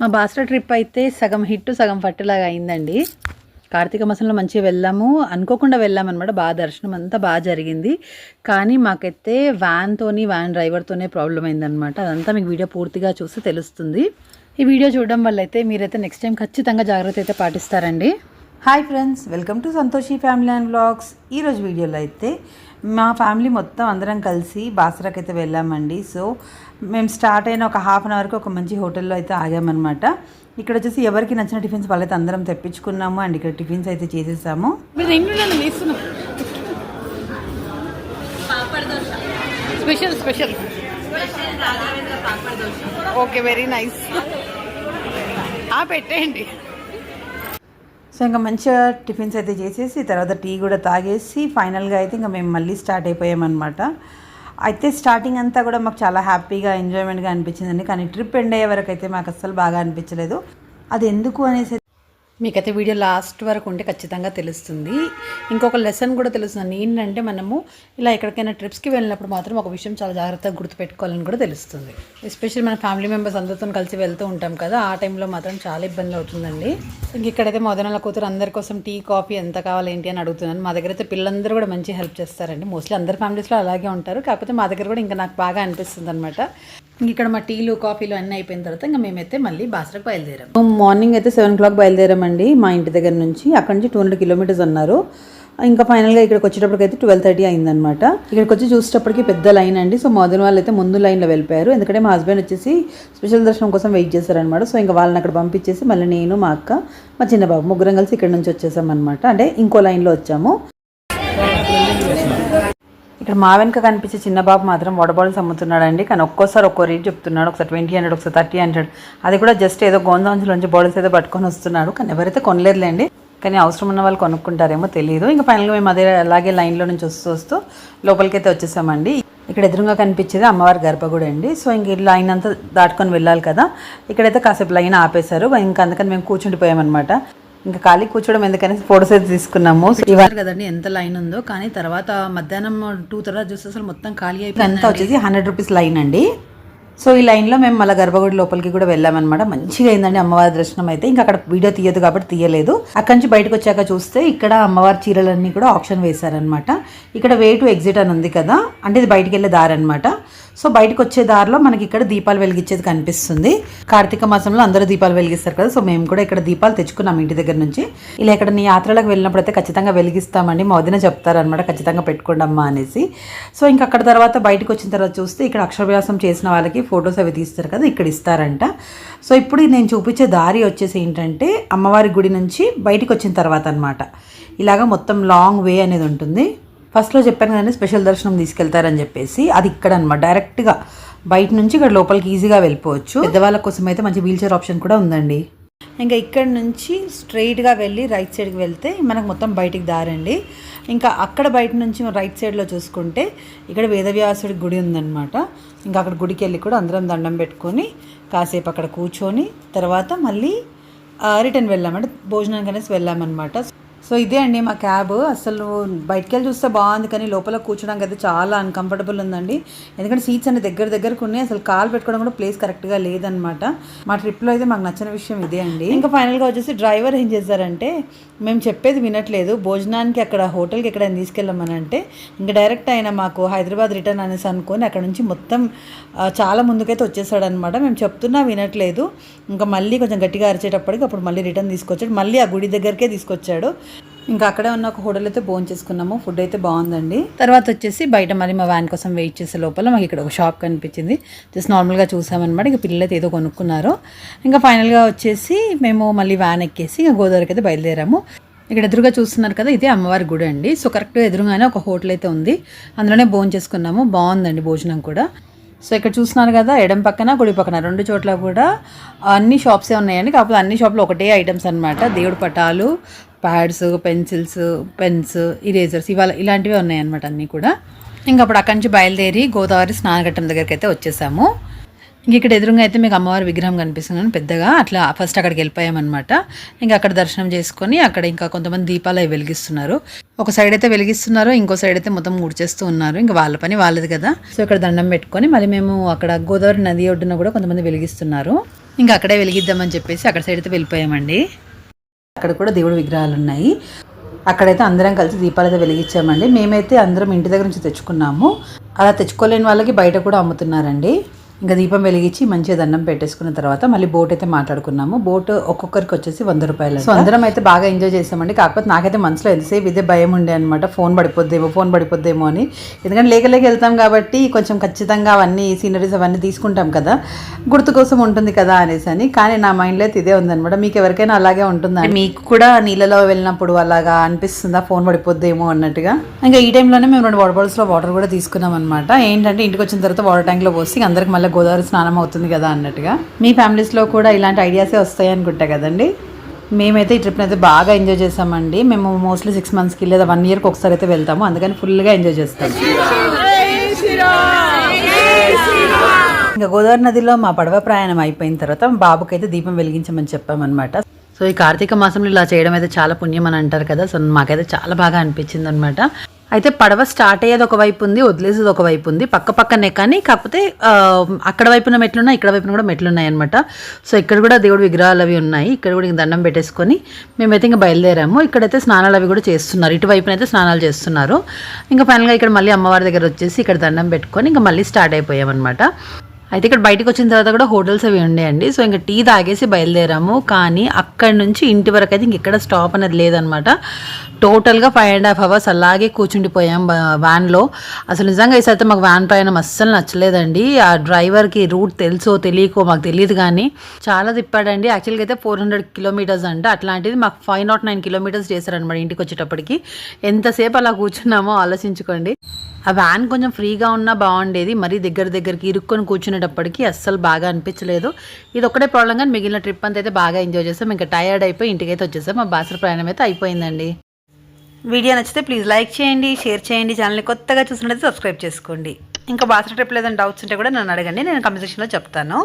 మా buster trip అయితే సగం హిట్ సగం పట్టులాగా అయిందండి. కార్తీక మాసంలో మంచిగా వెళ్ళాము. అనుకోకుండా వెళ్ళామన్నమాట. బాగా దర్శనం అంతా బాగా జరిగింది. కానీ మాకైతే వ్యాన్తోని వ్యాన్ డ్రైవర్తోనే ప్రాబ్లం అయిందనమాట అదంతా మీకు వీడియో పూర్తిగా చూస్తే తెలుస్తుంది. ఈ వీడియో చూడడం వల్ల అయితే మీరైతే నెక్స్ట్ టైం ఖచ్చితంగా జాగ్రత్త అయితే పాటిస్తారండి. Hi friends welcome to Santoshi family and blogs. ఈరోజు వీడియోలో అయితే మా ఫ్యామిలీ మొత్తం అందరం కలిసి బాసరాకి అయితే వెళ్ళామండి. సో మేము స్టార్ట్ అయిన ఒక హాఫ్ అన్ అవర్కి ఒక మంచి హోటల్లో అయితే ఆగామన్నమాట. ఇక్కడ వచ్చేసి ఎవరికి నచ్చిన టిఫిన్స్ వాళ్ళైతే అందరం తెప్పించుకున్నాము అండ్ ఇక్కడ టిఫిన్స్ అయితే చేసేసాము. Special special. Okay very nice. పెట్టేయండి. సో ఇంకా మంచిగా టిఫిన్స్ అయితే చేసేసి తర్వాత టీ కూడా తాగేసి ఫైనల్గా అయితే ఇంకా మేము మళ్ళీ స్టార్ట్ అయిపోయామన్నమాట. అయితే స్టార్టింగ్ అంతా కూడా మాకు చాలా హ్యాపీగా ఎంజాయ్మెంట్గా అనిపించిందండి. కానీ ట్రిప్ ఎండ్ అయ్యే వరకు అయితే మాకు అస్సలు బాగా అనిపించలేదు. అది ఎందుకు అనేసి మీకైతే వీడియో లాస్ట్ వరకు ఉంటే ఖచ్చితంగా తెలుస్తుంది. ఇంకొక లెసన్ కూడా తెలుస్తుంది. ఏంటంటే మనము ఇలా ఎక్కడికైనా ట్రిప్స్కి వెళ్ళినప్పుడు మాత్రం ఒక విషయం చాలా జాగ్రత్తగా గుర్తుపెట్టుకోవాలని కూడా తెలుస్తుంది. ఎస్పెషల్లీ మన ఫ్యామిలీ మెంబర్స్ అందరితో కలిసి వెళ్తూ ఉంటాం కదా ఆ టైంలో మాత్రం చాలా ఇబ్బంది అవుతుందండి. ఇంక ఇక్కడైతే మదనల కూతురు అందరి కోసం టీ కాఫీ ఎంత కావాలి ఏంటి అని అడుగుతున్నాను మా దగ్గర అయితే పిల్లలందరూ కూడా మంచి హెల్ప్ చేస్తారండి. మోస్ట్లీ అందరి ఫ్యామిలీస్లో అలాగే ఉంటారు. కాకపోతే మా దగ్గర కూడా ఇంకా నాకు బాగా అనిపిస్తుంది అనమాట ఇక్కడ మా టీలు కాఫీలు అన్నీ అయిపోయిన తర్వాత ఇంకా మేమైతే మళ్ళీ బాసరకు బయలుదేరాం. మార్నింగ్ అయితే సెవెన్ క్లాక్ బయలుదేరామండి మా ఇంటి దగ్గర నుంచి. అక్కడ నుంచి టూ హండ్రెడ్ కిలోమీటర్స్ అన్నారు. ఇంకా ఫైనల్గా ఇక్కడికి వచ్చేటప్పటికి అయితే ట్వెల్వ్ థర్టీ అయిందనమాట ఇక్కడికి వచ్చి చూసేటప్పటికి పెద్ద లైన్ అండి. సో మొదటి వాళ్ళు అయితే ముందు లైన్లో వెళ్ళిపోయారు. ఎందుకంటే మా హస్బెండ్ వచ్చేసి స్పెషల్ దర్శనం కోసం వెయిట్ చేశారనమాట సో ఇంకా వాళ్ళని అక్కడ పంపించేసి మళ్ళీ నేను మా అక్క మా చిన్న బాబు ముగ్గురం కలిసి ఇక్కడ నుంచి వచ్చేసాం అనమాట అంటే ఇంకో లైన్లో వచ్చాము. ఇక్కడ మా వెనుక కనిపించే చిన్న బాబు మాత్రం వాటర్ బాటిల్స్ అమ్ముతున్నాడండి. కానీ ఒక్కోసారి ఒక్కో రేట్ చెప్తున్నాడు. ఒకసారి ట్వంటీ హండ్రెడ్ ఒకసారి థర్టీ హండ్రెడ్. అది కూడా జస్ట్ ఏదో గోందాంచులోంచి బాటిల్స్ ఏదో పట్టుకొని వస్తున్నాడు. కానీ ఎవరైతే కొనలేదులేండి. కానీ అవసరం ఉన్న వాళ్ళు కొనుక్కుంటారేమో తెలియదు ఇంకా ఫైనల్గా మేము అదే అలాగే లైన్లో నుంచి వస్తూ వస్తూ లోపలికి అయితే వచ్చేసామండి. ఇక్కడ ఎదురుగా కనిపించేది అమ్మవారి గర్భగుడి అండి. సో ఇంక లైన్ అంతా దాటుకొని వెళ్ళాలి కదా. ఇక్కడైతే కాసేపు లైన్ ఆపేశారు. ఇంకా అందుకని మేము కూర్చుండిపోయామన్నమాట. ఇంకా ఖాళీ కూర్చోవడం ఎందుకని ఫోటోస్ అయితే తీసుకున్నాము. ఇవాళ కదండి ఎంత లైన్ ఉందో. కానీ తర్వాత మధ్యాహ్నం టూ తర్వాత చూస్తే అసలు మొత్తం ఖాళీ అయిపోయి అంతా వచ్చేసి హండ్రెడ్ రూపీస్ లైన్ అండి. సో ఈ లైన్లో మేము మళ్ళీ గర్భగుడి లోపలికి కూడా వెళ్ళామన్నమాట. మంచిగా అయిందండి అమ్మవారి దర్శనం అయితే. ఇంకా అక్కడ వీడియో తీయదు కాబట్టి తీయలేదు. అక్కడి నుంచి బయటకు వచ్చాక చూస్తే ఇక్కడ అమ్మవారి చీరలన్నీ కూడా ఆప్షన్ వేశారనమాట ఇక్కడ వే టు ఎగ్జిట్ అని ఉంది కదా. అంటే ఇది బయటికి వెళ్ళే దారి అనమాట సో బయటకు వచ్చే దారిలో మనకి ఇక్కడ దీపాలు వెలిగించేది కనిపిస్తుంది. కార్తీక మాసంలో అందరూ దీపాలు వెలిగిస్తారు కదా సో మేము కూడా ఇక్కడ దీపాలు తెచ్చుకున్నాం ఇంటి దగ్గర నుంచి. ఇలా ఇక్కడ నీ యాత్రలకు వెళ్ళినప్పుడు అయితే ఖచ్చితంగా వెలిగిస్తామండి. మా వదిన చెప్తారనమాట ఖచ్చితంగా పెట్టుకోండి అమ్మా అనేసి. సో ఇంకా అక్కడ తర్వాత బయటకు వచ్చిన తర్వాత చూస్తే ఇక్కడ అక్షరవ్యాసం చేసిన వాళ్ళకి ఫొటోస్ అవి తీస్తారు కదా ఇక్కడ ఇస్తారంట. సో ఇప్పుడు నేను చూపించే దారి వచ్చేసి ఏంటంటే అమ్మవారి గుడి నుంచి బయటకు వచ్చిన తర్వాత అనమాట ఇలాగ మొత్తం లాంగ్ వే అనేది ఉంటుంది. ఫస్ట్లో చెప్పాను కదండి స్పెషల్ దర్శనం తీసుకెళ్తారని చెప్పేసి. అది ఇక్కడ అనమాట డైరెక్ట్గా బయట నుంచి ఇక్కడ లోపలికి ఈజీగా వెళ్ళిపోవచ్చు. పెద్దవాళ్ళ కోసం అయితే మంచి వీల్ చైర్ ఆప్షన్ కూడా ఉందండి. ఇంకా ఇక్కడ నుంచి స్ట్రైట్గా వెళ్ళి రైట్ సైడ్కి వెళ్తే మనకు మొత్తం బయటికి దారండి. ఇంకా అక్కడ బయట నుంచి రైట్ సైడ్లో చూసుకుంటే ఇక్కడ వేదవ్యాసుడి గుడి ఉందన్నమాట. ఇంకా అక్కడ గుడికి వెళ్ళి కూడా అందరం దండం పెట్టుకొని కాసేపు అక్కడ కూర్చొని తర్వాత మళ్ళీ రిటర్న్ వెళ్ళామంటే భోజనానికి అనేసి వెళ్ళామన్నమాట. సో ఇదే అండి మా క్యాబ్. అసలు బయటికి వెళ్ళి చూస్తే బాగుంది కానీ లోపల కూర్చోడానికి అయితే చాలా అన్కంఫర్టబుల్ ఉందండి. ఎందుకంటే సీట్స్ అన్ని దగ్గర దగ్గరకు ఉన్నాయి. అసలు కాల్ పెట్టుకోవడం కూడా ప్లేస్ కరెక్ట్గా లేదనమాట మా ట్రిప్లో అయితే మాకు నచ్చిన విషయం ఇదే అండి. ఇంకా ఫైనల్గా వచ్చేసి డ్రైవర్ ఏం చేశారంటే మేము చెప్పేది వినట్లేదు. భోజనానికి అక్కడ హోటల్కి ఎక్కడైనా తీసుకెళ్ళమని అంటే ఇంకా డైరెక్ట్ అయినా మాకు హైదరాబాద్ రిటర్న్ అనేసి అనుకొని అక్కడ నుంచి మొత్తం చాలా ముందుకైతే వచ్చేసాడనమాట మేము చెప్తున్నా వినట్లేదు. ఇంకా మళ్ళీ కొంచెం గట్టిగా అరిచేటప్పటికి అప్పుడు మళ్ళీ రిటర్న్ తీసుకొచ్చాడు. మళ్ళీ ఆ గుడి దగ్గరికే తీసుకొచ్చాడు. ఇంకా అక్కడే ఉన్న ఒక హోటల్ అయితే భోజనం చేసుకున్నాము. ఫుడ్ అయితే బాగుందండి. తర్వాత వచ్చేసి బయట మరి మా వ్యాన్ కోసం వెయిట్ చేసే లోపల మాకు ఇక్కడ ఒక షాప్ కనిపించింది. జస్ట్ నార్మల్గా చూసామన్నమాట. ఇంకా పిల్లలు అయితే ఏదో కొనుక్కున్నారు. ఇంకా ఫైనల్గా వచ్చేసి మేము మళ్ళీ వ్యాన్ ఎక్కేసి ఇంకా గోదావరికి అయితే బయలుదేరాము. ఇక్కడ ఎదురుగా చూస్తున్నారు కదా ఇదే అమ్మవారి గుడి అండి. సో కరెక్ట్గా ఎదురుగానే ఒక హోటల్ అయితే ఉంది. అందులోనే భోజనం చేసుకున్నాము. బాగుందండి భోజనం కూడా. సో ఇక్కడ చూస్తున్నారు కదా ఎడం పక్కన కుడి పక్కన రెండు చోట్ల కూడా అన్ని షాప్సే ఉన్నాయండి. కాకపోతే అన్ని షాప్లో ఒకటే ఐటమ్స్ అనమాట దేవుడు పటాలు ప్యాడ్స్ పెన్సిల్స్ పెన్స్ ఇరేజర్స్ ఇవాళ ఇలాంటివి ఉన్నాయన్నమాట అన్నీ కూడా. ఇంకా అప్పుడు అక్కడి నుంచి బయలుదేరి గోదావరి స్నానఘట్టం దగ్గరికి అయితే వచ్చేసాము. ఇంక ఇక్కడ ఎదురుగా అయితే మీకు అమ్మవారి విగ్రహం కనిపిస్తుంది పెద్దగా అట్లా ఫస్ట్ అక్కడికి వెళ్ళిపోయామన్నమాట. ఇంకా అక్కడ దర్శనం చేసుకొని అక్కడ ఇంకా కొంతమంది దీపాలు అవి వెలిగిస్తున్నారు. ఒక సైడ్ అయితే వెలిగిస్తున్నారు ఇంకో సైడ్ అయితే మొత్తం ముడిచేస్తూ ఉన్నారు. ఇంకా వాళ్ళ పని వాళ్ళది కదా. సో ఇక్కడ దండం పెట్టుకొని మళ్ళీ మేము అక్కడ గోదావరి నది ఒడ్డున కూడా కొంతమంది వెలిగిస్తున్నారు. ఇంకా అక్కడే వెలిగిద్దామని చెప్పేసి అక్కడ సైడ్ అయితే వెళ్ళిపోయామండి. అక్కడ కూడా దేవుడి విగ్రహాలు ఉన్నాయి. అక్కడైతే అందరం కలిసి దీపాలు అయితే వెలిగించామండి. మేమైతే అందరం ఇంటి దగ్గర నుంచి తెచ్చుకున్నాము. అలా తెచ్చుకోలేని వాళ్ళకి బయట కూడా అమ్ముతున్నారండి. ఇంకా దీపం వెలిగించి మంచిగా దండం పెట్టేసుకున్న తర్వాత మళ్ళీ బోట్ అయితే మాట్లాడుకున్నాము. బోట్ ఒక్కొక్కరికి వచ్చేసి వంద రూపాయలు సో అందరం అయితే బాగా ఎంజాయ్ చేసామండి. కాకపోతే నాకైతే మనసులో ఎంతసేపు ఇదే భయం ఉండే అనమాట ఫోన్ పడిపోద్దేమో ఫోన్ పడిపోద్దేమో అని. ఎందుకంటే లేక లేక వెళ్తాం కాబట్టి కొంచెం ఖచ్చితంగా అవన్నీ సీనరీస్ అవన్నీ తీసుకుంటాం కదా. గుర్తు కోసం ఉంటుంది కదా అనేసి అని. కానీ నా మైండ్లో అయితే ఇదే ఉందన్నమాట. మీకు ఎవరికైనా అలాగే ఉంటుందా? మీకు కూడా నీళ్ళలో వెళ్ళినప్పుడు అలాగా అనిపిస్తుందా? ఫోన్ పడిపోద్దేమో అన్నట్టుగా? ఇంకా ఈ టైంలోనే మేము రెండు వాటర్ బాటిల్స్లో వాటర్ కూడా తీసుకున్నాం అనమాట ఏంటంటే ఇంటికి వచ్చిన తర్వాత వాటర్ ట్యాంక్లో పోసి అందరికి మళ్ళీ గోదావరి స్నానం అవుతుంది కదా అన్నట్టుగా. మీ ఫ్యామిలీస్లో కూడా ఇలాంటి ఐడియాసే వస్తాయి అనుకుంటా కదండి. మేమైతే ఈ ట్రిప్ని అయితే బాగా ఎంజాయ్ చేసామండి. మేము మోస్ట్లీ సిక్స్ మంత్స్కి లేదా వన్ ఇయర్కి ఒకసారి అయితే వెళ్తాము. అందుకని ఫుల్గా ఎంజాయ్ చేస్తాం. ఇంకా గోదావరి నదిలో మా పడవ ప్రయాణం అయిపోయిన తర్వాత బాబుకైతే బాబుకి అయితే దీపం వెలిగించమని చెప్పామన్నమాట. సో ఈ కార్తీక మాసంలో ఇలా చేయడం అయితే చాలా పుణ్యం అని అంటారు కదా. సో మాకైతే చాలా బాగా అనిపించింది అనమాట అయితే పడవ స్టార్ట్ అయ్యేది ఒక వైపు ఉంది వదిలేసేది ఒక వైపు ఉంది. పక్క పక్కనే కానీ కాకపోతే అక్కడ వైపున మెట్లున్నాయి ఇక్కడ వైపున కూడా మెట్లున్నాయి అనమాట సో ఇక్కడ కూడా దేవుడు విగ్రహాలు అవి ఉన్నాయి. ఇక్కడ కూడా ఇంక దండం పెట్టేసుకొని మేమైతే ఇంకా బయలుదేరాము. ఇక్కడైతే స్నానాలు అవి కూడా చేస్తున్నారు. ఇటువైపున అయితే స్నానాలు చేస్తున్నారు. ఇంకా ఫైనల్గా ఇక్కడ మళ్ళీ అమ్మవారి దగ్గర వచ్చేసి ఇక్కడ దండం పెట్టుకొని ఇంకా మళ్ళీ స్టార్ట్ అయిపోయామన్నమాట. అయితే ఇక్కడ బయటకు వచ్చిన తర్వాత కూడా హోటల్స్ అవి ఉండేయండి. సో ఇంకా టీ తాగేసి బయలుదేరాము. కానీ అక్కడి నుంచి ఇంటి వరకు అయితే ఇంకెక్కడ స్టాప్ అనేది లేదనమాట. టోటల్గా ఫైవ్ అండ్ హాఫ్ అవర్స్ అలాగే కూర్చుండిపోయాం వ్యాన్లో. అసలు నిజంగా ఈసారి అయితే మాకు వ్యాన్ ప్రయాణం అస్సలు నచ్చలేదండి. ఆ డ్రైవర్కి రూట్ తెలుసో తెలియకో మాకు తెలియదు కానీ చాలా తిప్పాడండి. యాక్చువల్గా అయితే ఫోర్ హండ్రెడ్ కిలోమీటర్స్ అంట. అట్లాంటిది మాకు ఫైవ్ నాట్ నైన్ కిలోమీటర్స్ చేశారనమాట ఇంటికి వచ్చేటప్పటికి. ఎంతసేపు అలా కూర్చున్నామో ఆలోచించుకోండి. ఆ వ్యాన్ కొంచెం ఫ్రీగా ఉన్నా బాగుండేది. మరీ దగ్గర దగ్గరికి ఇరుక్కొని కూర్చునేటప్పటికి అస్సలు బాగా అనిపించలేదు. ఇది ఒకటే ప్రాబ్లం కానీ మిగిలిన ట్రిప్ అంతా అయితే బాగా ఎంజాయ్ చేసాం. ఇంకా టయర్డ్ అయిపోయి ఇంటికి అయితే వచ్చేసాం. మా బాసర ప్రయాణం అయితే అయిపోయిందండి. వీడియో నచ్చితే ప్లీజ్ లైక్ చేయండి షేర్ చేయండి. ఛానల్ని కొత్తగా చూసినట్లయితే సబ్స్క్రైబ్ చేసుకోండి. ఇంకా బాసర ట్రిప్ లేదని డౌట్స్ ఉంటే కూడా నన్ను అడగండి. నేను కమెంట్ సెక్షన్లో చెప్తాను.